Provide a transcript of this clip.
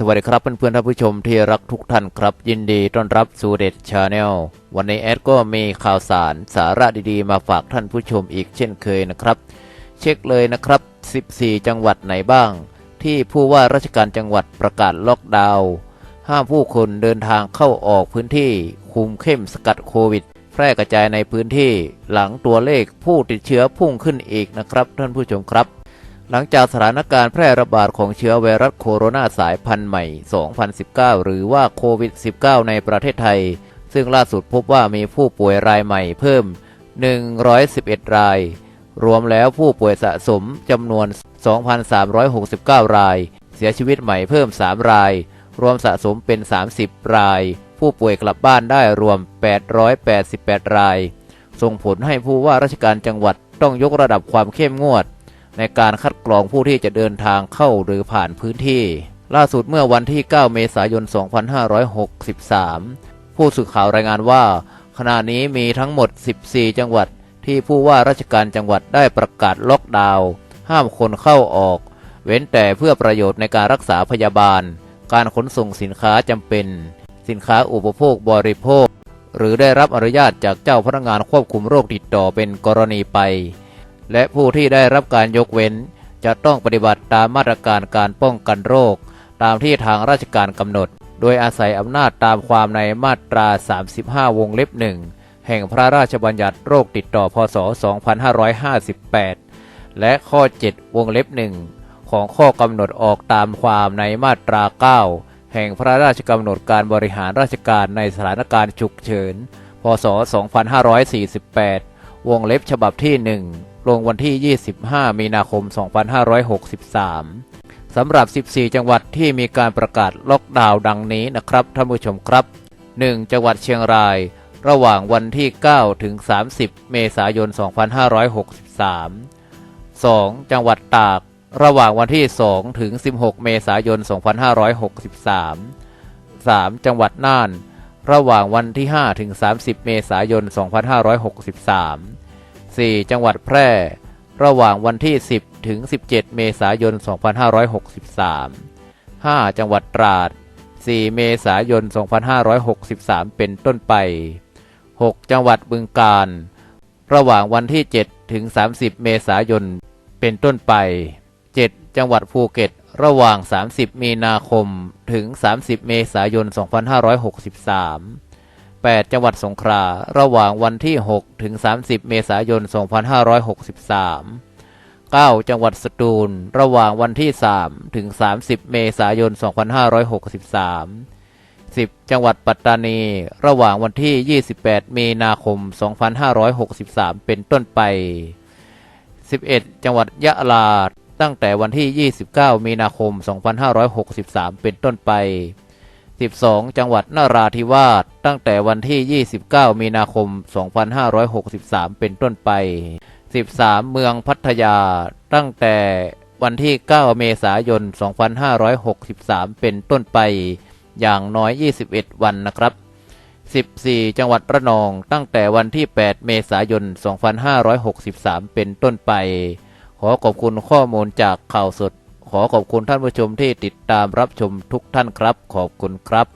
สวัสดีครับเพื่อนๆท่านผู้ชมที่รักทุกท่านครับ ยินดีต้อนรับสู่เด็ดชาแนลวันนี้แอดก็มีข่าวสารสาระดีๆ มาฝากท่านผู้ชมอีกเช่นเคยนะครับ เช็คเลยนะครับ 14 จังหวัดไหนบ้าง ที่ผู้ว่าราชการจังหวัดประกาศล็อกดาวน์ห้ามผู้คนเดินทางเข้าออกพื้นที่คุมเข้มสกัดโควิด แพร่กระจายในพื้นที่หลังตัวเลขผู้ติดเชื้อพุ่งขึ้นอีกนะครับ ท่านผู้ชมครับ หลังจากสถานการณ์แพร่ระบาดของเชื้อไวรัสโคโรนาสายพันธุ์ใหม่ 2019 หรือว่าโควิด -19 ในประเทศไทย ซึ่งล่าสุดพบว่ามีผู้ป่วยรายใหม่เพิ่ม 111 ราย รวมแล้วผู้ป่วยสะสมจำนวน 2,369 ราย เสียชีวิตใหม่เพิ่ม 3 ราย รวมสะสมเป็น 30 ราย ผู้ป่วยกลับบ้านได้รวม 888 ราย ส่งผลให้ผู้ว่าราชการจังหวัดต้องยกระดับความเข้มงวด ในการคัดกรองผู้ที่จะเดินทางเข้าหรือผ่านพื้นที่ ล่าสุดเมื่อวันที่ 9 เมษายน 2563 ผู้สื่อข่าวรายงานว่า ขณะนี้มีทั้งหมด 14 จังหวัดที่ผู้ว่าราชการจังหวัดได้ประกาศล็อกดาวน์ห้ามคนเข้าออก เว้นแต่เพื่อประโยชน์ในการรักษาพยาบาล การขนส่งสินค้าจำเป็น สินค้าอุปโภคบริโภค หรือได้รับอนุญาตจากเจ้าพนักงานควบคุมโรคติดต่อเป็นกรณีไป และผู้ที่ได้รับการยกเว้น จะต้องปฏิบัติตามมาตรการการป้องกันโรค ตามที่ทางราชการกำหนด โดยอาศัยอำนาจตามความในมาตรา 35 วงเล็บหนึ่งแห่งพระราชบัญญัติโรคติดต่อพศ 2558 และข้อ 7 วงเล็บหนึ่งของข้อกำหนดออกตามความในมาตรา 9 แห่งพระราชกำหนดการบริหารราชการในสถานการณ์ฉุกเฉิน พศ 2548 วงเล็บฉบับที่ 1 ลงวันที่ 25 มีนาคม 2563 สำหรับ 14 จังหวัดที่มีการประกาศล็อกดาวน์ดังนี้นะครับท่านผู้ชมครับ 1. จังหวัดเชียงราย ระหว่างวันที่ 9 ถึง 30 เมษายน 2563 2. จังหวัดตาก ระหว่างวันที่ 2 ถึง 16 เมษายน 2563 3. จังหวัดน่าน ระหว่างวันที่ 5 ถึง 30 เมษายน 2563 4. จังหวัดแพร่ ระหว่างวันที่ 10 ถึง 17 เมษายน 2563 5. จังหวัดตราด 4 เมษายน 2563 เป็นต้นไป 6. จังหวัดบึงกาฬ ระหว่างวันที่ 7 ถึง 30 เมษายน เป็นต้นไป 7. จังหวัดภูเก็ต ระหว่าง 30 มีนาคม ถึง 30 เมษายน 2563 8. จังหวัดสงขลา ระหว่างวันที่ 6 ถึง 30 เมษายน 2563 9. จังหวัดสตูล ระหว่างวันที่ 3 ถึง 30 เมษายน 2563 10. จังหวัดปัตตานี ระหว่างวันที่ 28 มีนาคม 2563 เป็นต้นไป 11. จังหวัดยะลา ตั้งแต่วันที่ 29 มีนาคม 2563 เป็นต้นไป 12. จังหวัดนราธิวาสตั้งแต่วันที่ 29 มีนาคม 2563 เป็นต้นไป 13. เมืองพัทยา ตั้งแต่วันที่ 9 เมษายน 2563 เป็นต้นไป อย่างน้อย 21 วันนะครับ 14. จังหวัดระนองตั้งแต่วันที่ 8 เมษายน 2563 เป็นต้นไป ขอขอบคุณข้อมูลจากข่าวสด ขอขอบคุณท่านผู้ชมที่ติดตามรับชมทุกท่านครับ ขอบคุณครับ